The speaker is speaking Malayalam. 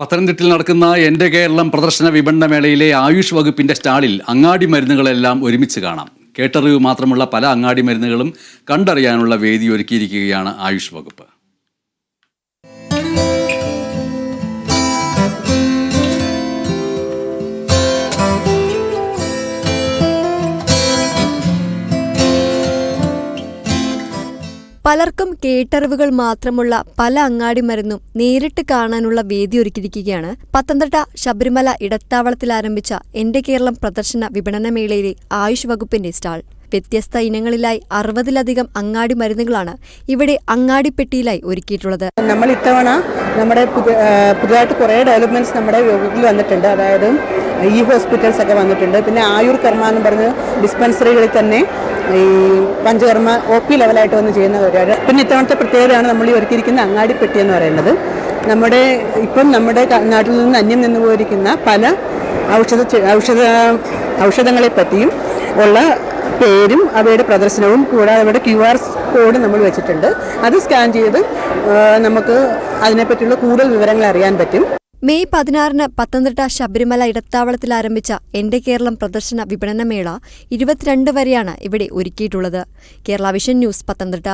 പത്തനംതിട്ടയിൽ നടക്കുന്ന എന്റെ കേരളം പ്രദർശന വിപണന മേളയിലെ ആയുഷ് വകുപ്പിന്റെ സ്റ്റാളിൽ അങ്ങാടി മരുന്നുകളെല്ലാം ഒരുമിച്ച് കാണാം. കേട്ടറിവ് മാത്രമുള്ള പല അങ്ങാടി മരുന്നുകളും കണ്ടറിയാനുള്ള വേദി ഒരുക്കിയിരിക്കുകയാണ് ആയുഷ് വകുപ്പ്. പലർക്കും കേട്ടറിവുകൾ മാത്രമുള്ള പല അങ്ങാടിമരുന്നും നേരിട്ട് കാണാനുള്ള വേദി ഒരുക്കിയിരിക്കുകയാണ്. പത്തനംതിട്ട ശബരിമല ഇടത്താവളത്തിൽ ആരംഭിച്ച എന്റെ കേരളം പ്രദർശന വിപണനമേളയിലെ ആയുഷ് വകുപ്പിന്റെ സ്റ്റാൾ. വ്യത്യസ്ത ഇനങ്ങളിലായി അറുപതിലധികം അങ്ങാടി മരുന്നുകളാണ് ഇവിടെ അങ്ങാടിപ്പെട്ടിയിലായി ഒരുക്കിയിട്ടുള്ളത്. നമ്മൾ ഇത്തവണ നമ്മുടെ പുതുതായിട്ട് കുറേ ഡെവലപ്മെന്റ്സ് നമ്മുടെ യോഗത്തിൽ വന്നിട്ടുണ്ട്. അതായത് ഈ ഹോസ്പിറ്റൽസ് ഒക്കെ വന്നിട്ടുണ്ട്. പിന്നെ ആയുർ കർമ്മ എന്ന് പറഞ്ഞ് ഡിസ്പെൻസറികളിൽ തന്നെ ഈ പഞ്ചകർമ്മ ഒ പി ലെവലായിട്ട് വന്ന് ചെയ്യുന്ന പരിപാടി പിന്നെ ഇത്തവണത്തെ പ്രത്യേകതയാണ് നമ്മൾ ഈ ഒരുക്കിയിരിക്കുന്ന അങ്ങാടിപ്പെട്ടി എന്ന് പറയുന്നത്. നമ്മുടെ ഇപ്പം നമ്മുടെ നാട്ടിൽ നിന്ന് അന്യം നിന്ന് പോയിരിക്കുന്ന പല ഔഷധ ഔഷധ ഔഷധങ്ങളെ പറ്റിയും ഉള്ള പേരും അവയുടെ പ്രദർശനവും കൂടാതെ അവയുടെ ക്യു ആർ കോഡ് നമ്മൾ വെച്ചിട്ടുണ്ട്. അത് സ്കാൻ ചെയ്ത് നമുക്ക് അതിനെപ്പറ്റിയുള്ള കൂടുതൽ വിവരങ്ങൾ അറിയാൻ പറ്റും. മെയ് പതിനാറിന് പത്തനംതിട്ട ശബരിമല ഇടത്താവളത്തിൽ ആരംഭിച്ച എന്റെ കേരളം പ്രദർശന വിപണനമേള ഇരുപത്തിരണ്ട് വരെയാണ് ഇവിടെ ഒരുക്കിയിട്ടുള്ളത്. Kerala vision news Pathanamthitta.